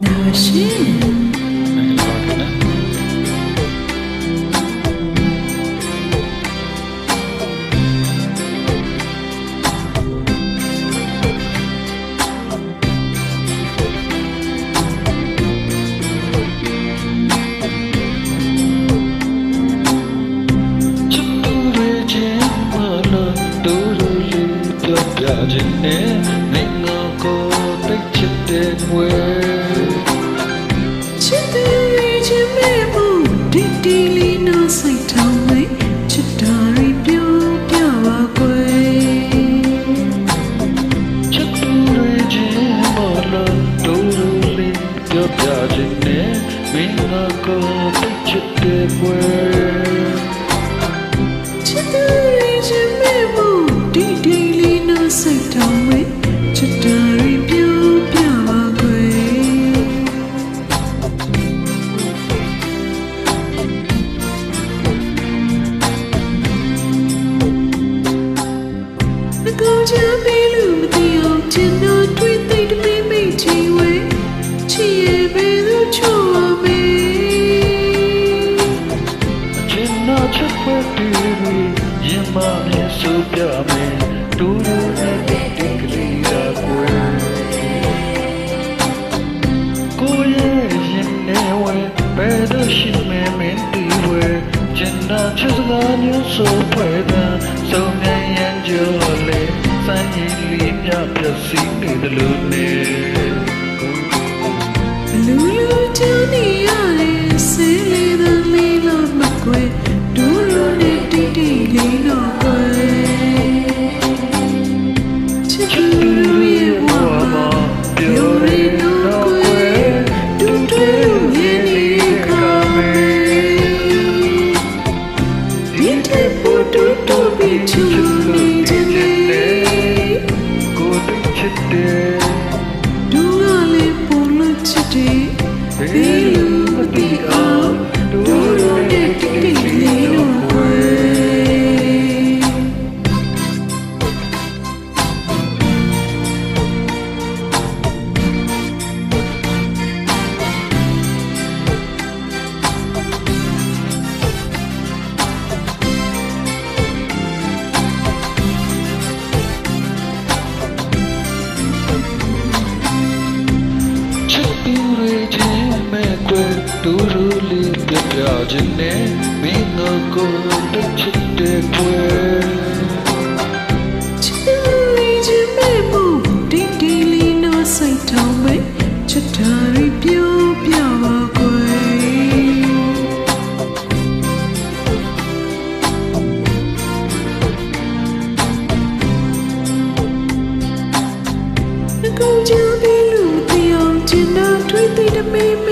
The machine. 가진 내 냉각고 백집된 외 mami supiame Turu na tikliya kwe Kuye jinewe Pedo shime mentiwe Jinna chizganyo supweda Songayan jole Sanyi limya pyasinidlune တူရူလေးပြပြခြင်းနဲ့မင်းတို့ကိုတစ်ချစ်တဲ့ပွဲချစ်နေခြင်းမဲ့မှုတင်းတီလီနိုစိတ်တောင်းမဲ့ချစ်တာရီပြူပြပါကွယ်ကောင်းကြပြီလို့ပြောင်းချင်တာတွေ့သိတဲ့မေ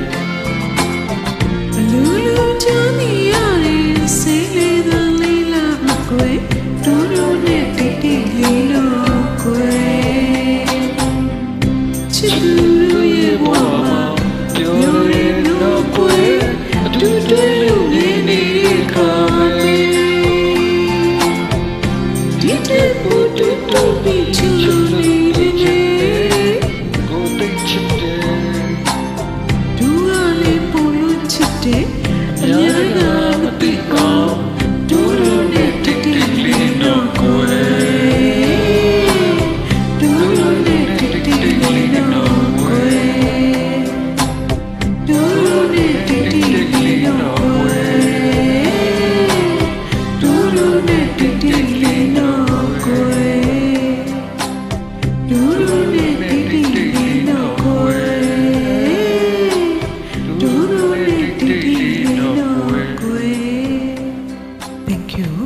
do do Thank you.